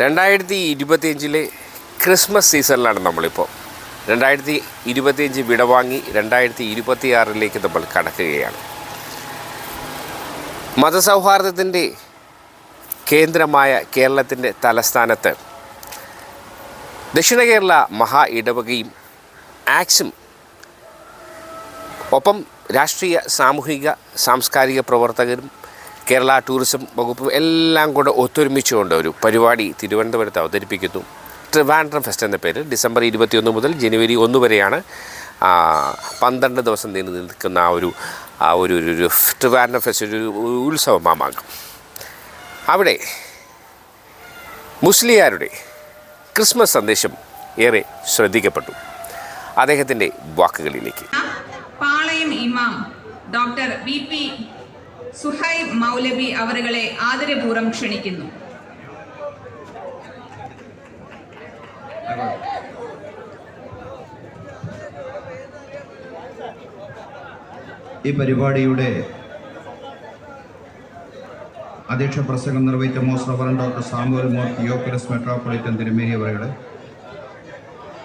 രണ്ടായിരത്തി ഇരുപത്തിയഞ്ചിലെ ക്രിസ്മസ് സീസണിലാണ് നമ്മളിപ്പോൾ രണ്ടായിരത്തി ഇരുപത്തിയഞ്ച് വിടവാങ്ങി രണ്ടായിരത്തി ഇരുപത്തിയാറിലേക്ക് നമ്മൾ കടക്കുകയാണ്. മതസൗഹാർദ്ദത്തിന്റെ കേന്ദ്രമായ കേരളത്തിന്റെ തലസ്ഥാനത്ത് ദക്ഷിണ കേരള മഹാ ഇടവകയും ആക്സും ഒപ്പം രാഷ്ട്രീയ സാമൂഹിക സാംസ്കാരിക പ്രവർത്തകരും കേരള ടൂറിസം വകുപ്പ് എല്ലാം കൂടെ ഒത്തൊരുമിച്ചുകൊണ്ട് ഒരു പരിപാടി തിരുവനന്തപുരത്ത് അവതരിപ്പിക്കുന്നു. ട്രിവാൻഡ്രം ഫെസ്റ്റ് എന്ന പേര് ഡിസംബർ ഇരുപത്തിയൊന്ന് മുതൽ ജനുവരി ഒന്ന് വരെയാണ് പന്ത്രണ്ട് ദിവസം നീണ്ടു നിൽക്കുന്ന ആ ഒരു ആ ഒരു ഒരു- ട്രിവാൻഡ്രം ഫെസ്റ്റ് ഒരു ഉത്സവമാമാകും അവിടെ മുസ്ലിയാരുടെ ക്രിസ്മസ് സന്ദേശം ഏറെ ശ്രദ്ധിക്കപ്പെട്ടു. അദ്ദേഹത്തിന്റെ വാക്കുകളിലേക്ക്. പാളയം ഇമാം doctor V P Suhaib Maulavi അവരുകളെ ആദരപൂർവം ക്ഷണിക്കുന്നു. ഈ പരിപാടിയുടെ അധ്യക്ഷ പ്രസംഗം നിർവഹിച്ച most reverend doctor Samuel Mor Theokalos metropolitan തിരുമേനി അവരുടെ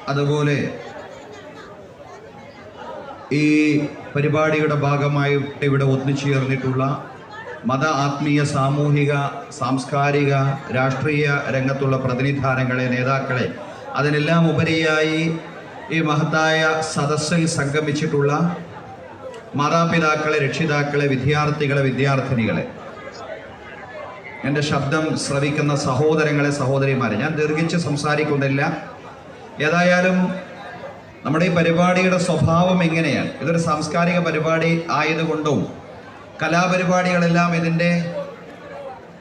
അതുപോലെ ഈ പരിപാടിയുടെ ഭാഗമായിട്ട് ഇവിടെ ഒത്തുചേർന്നിട്ടുള്ള മത ആത്മീയ സാമൂഹിക സാംസ്കാരിക രാഷ്ട്രീയ രംഗത്തുള്ള പ്രതിനിധാനങ്ങളെ നേതാക്കളെ അതിനെല്ലാം ഉപരിയായി ഈ മഹത്തായ സദസ്സിൽ സംഗമിച്ചിട്ടുള്ള മാതാപിതാക്കളെ രക്ഷിതാക്കളെ വിദ്യാർത്ഥികളെ വിദ്യാർത്ഥിനികളെ. എന്റെ ശബ്ദം ശ്രവിക്കുന്ന സഹോദരങ്ങളെ സഹോദരിമാരെ ഞാൻ ദീർഘിച്ച് സംസാരിക്കുന്നില്ല ഏതായാലും നമ്മുടെ ഈ പരിപാടിയുടെ സ്വഭാവം എങ്ങനെയാണ്? ഇതൊരു സാംസ്കാരിക പരിപാടി ആയതുകൊണ്ടും കലാപരിപാടികളെല്ലാം ഇതിന്റെ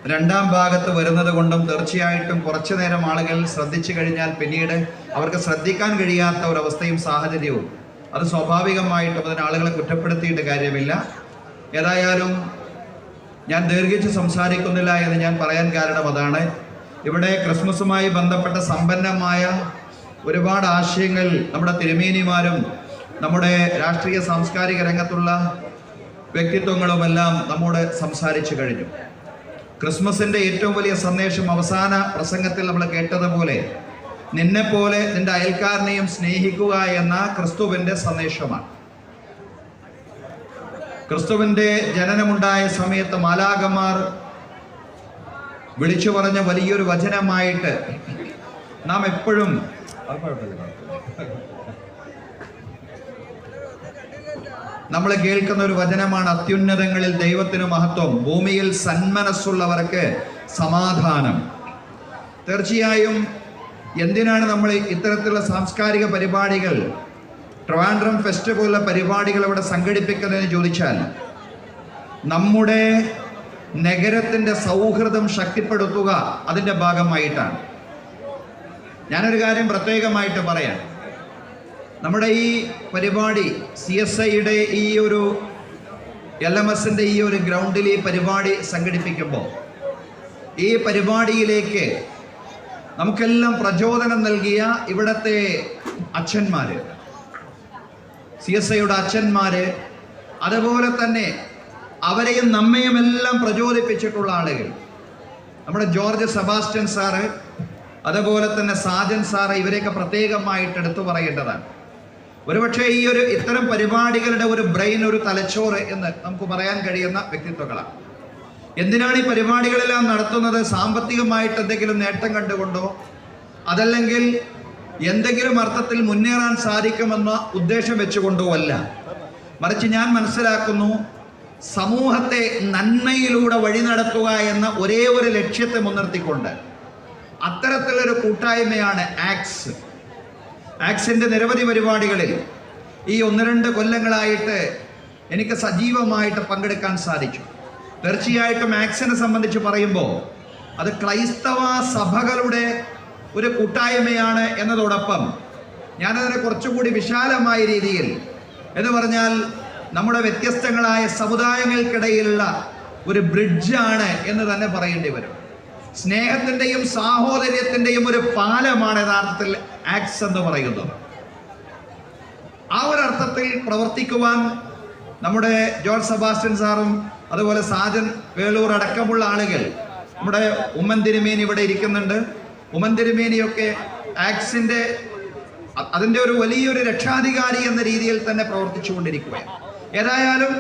രണ്ടാം ഭാഗത്ത് വരുന്നത് കൊണ്ടും തീർച്ചയായിട്ടും കുറച്ചു നേരം ആളുകൾ ശ്രദ്ധിച്ചു കഴിഞ്ഞാൽ പിന്നീട് അവർക്ക് ശ്രദ്ധിക്കാൻ കഴിയാത്ത ഒരവസ്ഥയും സാഹചര്യവും. അത് സ്വാഭാവികമായിട്ടും അതിന് ആളുകളെ കുറ്റപ്പെടുത്തിയിട്ട് കാര്യമില്ല. ഏതായാലും ഞാൻ ദീർഘിച്ച് സംസാരിക്കുന്നില്ല എന്ന് ഞാൻ പറയാൻ കാരണം അതാണ്. ഇവിടെ ക്രിസ്മസുമായി ബന്ധപ്പെട്ട സമ്പന്നമായ ഒരുപാട് ആശയങ്ങൾ നമ്മുടെ തിരുമേനിമാരും നമ്മുടെ രാഷ്ട്രീയ സാംസ്കാരിക രംഗത്തുള്ള വ്യക്തിത്വങ്ങളുമെല്ലാം നമ്മോട് സംസാരിച്ചു കഴിഞ്ഞു ക്രിസ്മസിന്റെ ഏറ്റവും വലിയ സന്ദേശം അവസാന പ്രസംഗത്തിൽ നമ്മൾ കേട്ടതുപോലെ നിന്നെപ്പോലെ നിന്റെ അയൽക്കാരനെയും സ്നേഹിക്കുക എന്ന ക്രിസ്തുവിന്റെ സന്ദേശമാണ് ക്രിസ്തുവിന്റെ ജനനമുണ്ടായ സമയത്ത് മാലാകമാർ വിളിച്ചു പറഞ്ഞ വലിയൊരു വചനമായിട്ട് നാം എപ്പോഴും. നമ്മൾ കേൾക്കുന്ന ഒരു വചനമാണ് അത്യുന്നതങ്ങളിൽ ദൈവത്തിന് മഹത്വം ഭൂമിയിൽ സന്മനസ്സുള്ളവർക്ക് സമാധാനം. തീർച്ചയായും എന്തിനാണ് നമ്മൾ ഇത്തരത്തിലുള്ള സാംസ്കാരിക പരിപാടികൾ ട്രിവാൻഡ്രം ഫെസ്റ്റ് പോലുള്ള പരിപാടികൾ ഇവിടെ സംഘടിപ്പിക്കുന്നതെന്ന് ചോദിച്ചാൽ നമ്മുടെ നഗരത്തിന്റെ സൗഹൃദം ശക്തിപ്പെടുത്തുക അതിന്റെ ഭാഗമായിട്ടാണ്. ഞാനൊരു കാര്യം പ്രത്യേകമായിട്ട് പറയാം. നമ്മുടെ ഈ പരിപാടി സി എസ് ഐയുടെ ഈ ഒരു എൽ എം എസിന്റെ ഈ ഒരു ഗ്രൗണ്ടിൽ ഈ പരിപാടി സംഘടിപ്പിക്കുമ്പോൾ ഈ പരിപാടിയിലേക്ക് നമുക്കെല്ലാം പ്രചോദനം നൽകിയ ഇവിടത്തെ അച്ഛന്മാർ സി എസ് ഐയുടെ അച്ഛന്മാർ അതുപോലെ തന്നെ അവരെയും നമ്മയും എല്ലാം പ്രചോദിപ്പിച്ചിട്ടുള്ള ആളുകൾ. നമ്മുടെ ജോർജ് സെബാസ്റ്റ്യൻ സാറ് അതുപോലെ തന്നെ സാജൻ സാറ് ഇവരെയൊക്കെ പ്രത്യേകമായിട്ട് എടുത്തു പറയേണ്ടതാണ്. ഒരുപക്ഷെ ഈ ഒരു ഇത്തരം പരിപാടികളുടെ ഒരു ബ്രെയിൻ ഒരു തലച്ചോറ് എന്ന് നമുക്ക് പറയാൻ കഴിയുന്ന വ്യക്തിത്വങ്ങളാണ്. എന്തിനാണ് ഈ പരിപാടികളെല്ലാം നടത്തുന്നത്? സാമ്പത്തികമായിട്ട് എന്തെങ്കിലും നേട്ടം കണ്ടുകൊണ്ടോ? അതല്ലെങ്കിൽ എന്തെങ്കിലും അർത്ഥത്തിൽ മുന്നേറാൻ സാധിക്കുമെന്ന ഉദ്ദേശം വെച്ചുകൊണ്ടോ അല്ല. മറിച്ച് ഞാൻ മനസ്സിലാക്കുന്നു സമൂഹത്തെ നന്മയിലൂടെ വഴി നടത്തുക എന്ന ഒരേ ഒരു ലക്ഷ്യത്തെ മുൻനിർത്തിക്കൊണ്ട് അത്തരത്തിലൊരു കൂട്ടായ്മയാണ് ആക്സ് ആക്സിന്റെ നിരവധി പരിപാടികളിൽ ഈ ഒന്ന് രണ്ട് കൊല്ലങ്ങളായിട്ട് എനിക്ക് സജീവമായിട്ട് പങ്കെടുക്കാൻ സാധിച്ചു. തീർച്ചയായിട്ടും ആക്സിനെ സംബന്ധിച്ച് പറയുമ്പോൾ അത് ക്രൈസ്തവ സഭകളുടെ ഒരു കൂട്ടായ്മയാണ് എന്നതോടൊപ്പം ഞാനതിനെ കുറച്ചുകൂടി വിശാലമായ രീതിയിൽ എന്ന് പറഞ്ഞാൽ നമ്മുടെ വ്യത്യസ്തങ്ങളായ സമുദായങ്ങൾക്കിടയിലുള്ള ഒരു ബ്രിഡ്ജാണ് എന്ന് തന്നെ പറയേണ്ടി വരും. സ്നേഹത്തിന്റെയും സാഹോദര്യത്തിന്റെയും ഒരു പാലമാണ് യഥാർത്ഥത്തിൽ ആക്സ് എന്ന് പറയുന്നത്. ആ ഒരു അർത്ഥത്തിൽ പ്രവർത്തിക്കുവാൻ നമ്മുടെ ജോർജ് സെബാസ്റ്റ്യൻ സാറും അതുപോലെ സാജൻ വേളൂർ അടക്കമുള്ള ആളുകൾ നമ്മുടെ ഉമ്മൻ തിരുമേനി ഇവിടെ ഇരിക്കുന്നുണ്ട്. ഉമ്മൻ തിരുമേനിയൊക്കെ ആക്സിന്റെ അതിന്റെ ഒരു വലിയൊരു രക്ഷാധികാരി എന്ന രീതിയിൽ തന്നെ പ്രവർത്തിച്ചുകൊണ്ടിരിക്കുകയാണ്. ഏതായാലും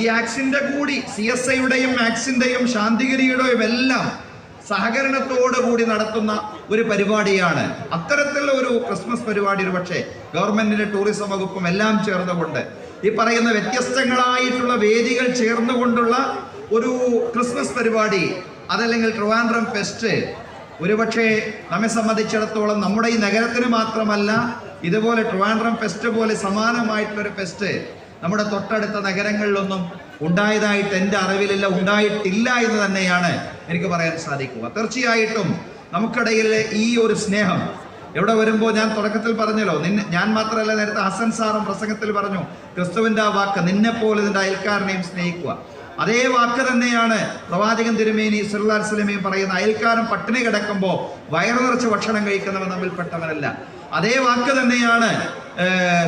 ഈ ആക്സിന്റെ കൂടി സി എസ് ഐയുടെയും ആക്സിന്റെയും ശാന്തിഗിരിയുടെയും എല്ലാം സഹകരണത്തോടു കൂടി നടത്തുന്ന ഒരു പരിപാടിയാണ്. അത്തരത്തിലുള്ള ഒരു ക്രിസ്മസ് പരിപാടി ഒരു പക്ഷേ ഗവൺമെന്റിന്റെ ടൂറിസം വകുപ്പും എല്ലാം ചേർന്നുകൊണ്ട് ഈ പറയുന്ന വ്യത്യസ്തങ്ങളായിട്ടുള്ള വേദികൾ ചേർന്നുകൊണ്ടുള്ള ഒരു ക്രിസ്മസ് പരിപാടി അതല്ലെങ്കിൽ ട്രിവാൻഡ്രം ഫെസ്റ്റ് ഒരുപക്ഷെ നമ്മെ സംബന്ധിച്ചിടത്തോളം നമ്മുടെ ഈ നഗരത്തിന് മാത്രമല്ല ഇതുപോലെ ട്രിവാൻഡ്രം ഫെസ്റ്റ് പോലെ സമാനമായിട്ടുള്ളൊരു ഫെസ്റ്റ് നമ്മുടെ തൊട്ടടുത്ത നഗരങ്ങളിലൊന്നും ഉണ്ടായതായിട്ട് എന്റെ അറിവിലില്ല ഉണ്ടായിട്ടില്ല എന്ന് തന്നെയാണ് എനിക്ക് പറയാൻ സാധിക്കുക. തീർച്ചയായിട്ടും നമുക്കിടയിലെ ഈ ഒരു സ്നേഹം എവിടെ വരുമ്പോൾ ഞാൻ തുടക്കത്തിൽ പറഞ്ഞല്ലോ നിന്നെ ഞാൻ മാത്രമല്ല നേരത്തെ ഹസൻ സാറും പ്രസംഗത്തിൽ പറഞ്ഞു ക്രിസ്തുവിന്റെ ആ വാക്ക് നിന്നെ പോലെ നിന്റെ അയൽക്കാരനെയും സ്നേഹിക്കുക. അതേ വാക്ക് തന്നെയാണ് പ്രവാചകൻ തിരുമേനി സുല്ലാസ്ലമയും പറയുന്ന അയൽക്കാരൻ പട്ടിണി കിടക്കുമ്പോൾ വയറു നിറച്ച് ഭക്ഷണം കഴിക്കുന്നവൻ നമ്മിൽപ്പെട്ടവനല്ല അതേ വാക്ക് തന്നെയാണ്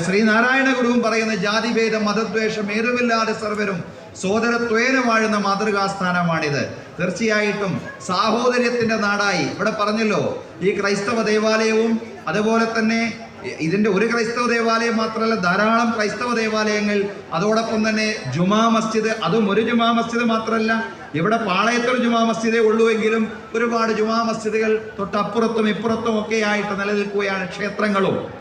ശ്രീനാരായണ ഗുരുവും പറയുന്ന ജാതിഭേദം മതദ്വേഷം ഏതുമില്ലാതെ സർവരും സോദരത്വേന വാഴുന്ന മാതൃകാസ്ഥാനമാണിത്. തീർച്ചയായിട്ടും സാഹോദര്യത്തിന്റെ നാടായി. ഇവിടെ പറഞ്ഞല്ലോ ഈ ക്രൈസ്തവ ദേവാലയവും അതുപോലെ തന്നെ ഇതിന്റെ ഒരു ക്രൈസ്തവ ദേവാലയം മാത്രമല്ല ധാരാളം ക്രൈസ്തവ ദേവാലയങ്ങൾ. അതോടൊപ്പം തന്നെ ജുമാ മസ്ജിദ് അതും ഒരു ജുമാ മസ്ജിദ് മാത്രമല്ല ഇവിടെ പാളയത്തൊരു ജുമാ മസ്ജിദേ ഉള്ളൂ എങ്കിലും ഒരുപാട് ജുമാ മസ്ജിദുകൾ തൊട്ടപ്പുറത്തും ഇപ്പുറത്തും ഒക്കെ ആയിട്ട് നിലനിൽക്കുകയാണ് ക്ഷേത്രങ്ങളും.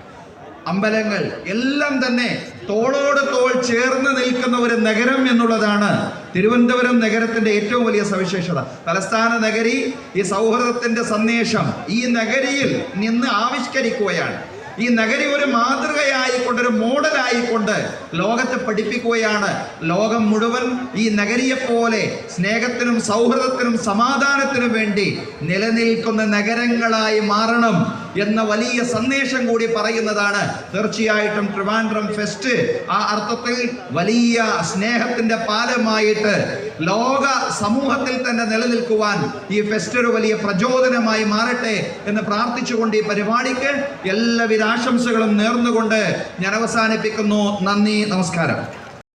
അമ്പലങ്ങൾ എല്ലാം തന്നെ തോളോട് തോൾ ചേർന്ന് നിൽക്കുന്ന ഒരു നഗരം എന്നുള്ളതാണ് തിരുവനന്തപുരം നഗരത്തിന്റെ ഏറ്റവും വലിയ സവിശേഷത. തലസ്ഥാന നഗരി ഈ സൗഹൃദത്തിന്റെ സന്ദേശം ഈ നഗരിയിൽ നിന്ന് ആവിഷ്കരിക്കുകയാണ്. ഈ നഗരി ഒരു മാതൃകയായിക്കൊണ്ട് ഒരു മോഡലായിക്കൊണ്ട് ലോകത്തെ പഠിപ്പിക്കുകയാണ്. ലോകം മുഴുവൻ ഈ നഗരിയെപ്പോലെ സ്നേഹത്തിനും സൗഹൃദത്തിനും സമാധാനത്തിനും വേണ്ടി നിലനിൽക്കുന്ന നഗരങ്ങളായി മാറണം. എന്ന വലിയ സന്ദേശം കൂടി പറയുന്നതാണ്. തീർച്ചയായിട്ടും ട്രിവാൻഡ്രം ഫെസ്റ്റ് ആ അർത്ഥത്തിൽ വലിയ സ്നേഹത്തിന്റെ പാലമായിട്ട് ലോക സമൂഹത്തിൽ തന്നെ നിലനിൽക്കുവാൻ ഈ ഫെസ്റ്റ് ഒരു വലിയ പ്രചോദനമായി മാറട്ടെ എന്ന് പ്രാർത്ഥിച്ചുകൊണ്ട് ഈ പരിപാടിക്ക് എല്ലാവിധ ആശംസകളും നേർന്നുകൊണ്ട് ഞാൻ അവസാനിപ്പിക്കുന്നു. നന്ദി നമസ്കാരം.